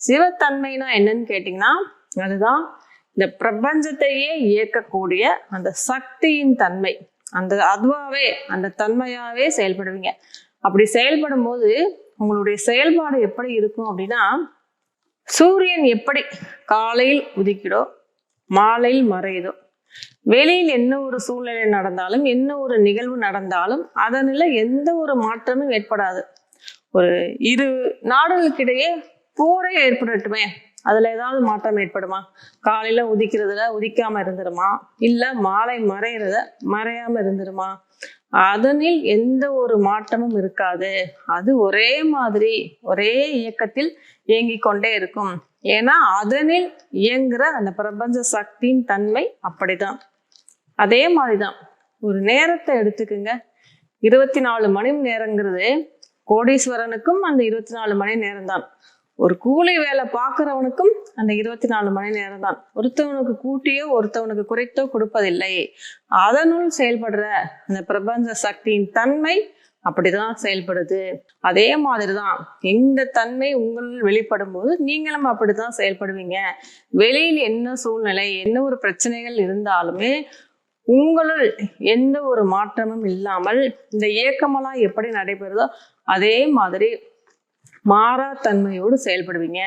சிவத்தன்மைனா என்னன்னு கேட்டிங்கன்னா அதுதான் இந்த பிரபஞ்சத்தையே இயக்கக்கூடிய அந்த சக்தியின் தன்மை. அந்த அதுவாகவே அந்த தன்மையாகவே செயல்படுவீங்க. அப்படி செயல்படும் போது உங்களுடைய செயல்பாடு எப்படி இருக்கும் அப்படின்னா சூரியன் எப்படி காலையில் உதிக்கிடோ மாலையில் மறையுதோ வெளியில் என்ன ஒரு சூழ்நிலை நடந்தாலும் என்ன ஒரு நிகழ்வு நடந்தாலும் அதனில் எந்த ஒரு மாற்றமும் ஏற்படாது. ஒரு இரு நாடுகளுக்கிடையே போரே ஏற்படட்டுமே. அதுல ஏதாவது மாற்றம் ஏற்படுமா? காலையில உதிக்கிறதுல உதிக்காம இருந்துருமா? இல்ல மாலை மறையிறத மறையாம இருந்துருமா? அதனில் எந்த ஒரு மாற்றமும் இருக்காது. அது ஒரே மாதிரி ஒரே இயக்கத்தில் இயங்கிக் கொண்டே இருக்கும். ஏன்னா அதனில் இயங்குற அந்த பிரபஞ்ச சக்தியின் தன்மை அப்படிதான். அதே மாதிரிதான். ஒரு நேரத்தை எடுத்துக்குங்க. இருபத்தி நாலு மணி நேரங்கிறது கோடீஸ்வரனுக்கும் அந்த இருபத்தி நாலு மணி நேரம் தான் ஒரு கூலி வேலை பார்க்குறவனுக்கும் அந்த இருபத்தி நாலு மணி நேரம் தான் ஒருத்தவனுக்கு கூட்டியோ ஒருத்தவனுக்கு குறைத்தோ கொடுப்பதில்லை. அதனுள் செயல்படுற அந்த பிரபஞ்ச சக்தியின் தன்மை அப்படிதான் செயல்படுது. அதே மாதிரி தான் இந்த தன்மை உங்கள் வெளிப்படும் போது நீங்களும் அப்படிதான் செயல்படுவீங்க. வெளியில் என்ன சூழ்நிலை என்ன ஒரு பிரச்சனைகள் இருந்தாலுமே உங்களுள் எந்த ஒரு மாற்றமும் இல்லாமல் இந்த இயக்கமெல்லாம் எப்படி நடைபெறுதோ அதே மாதிரி மாறா தன்மையோடு செயல்படுவீங்க.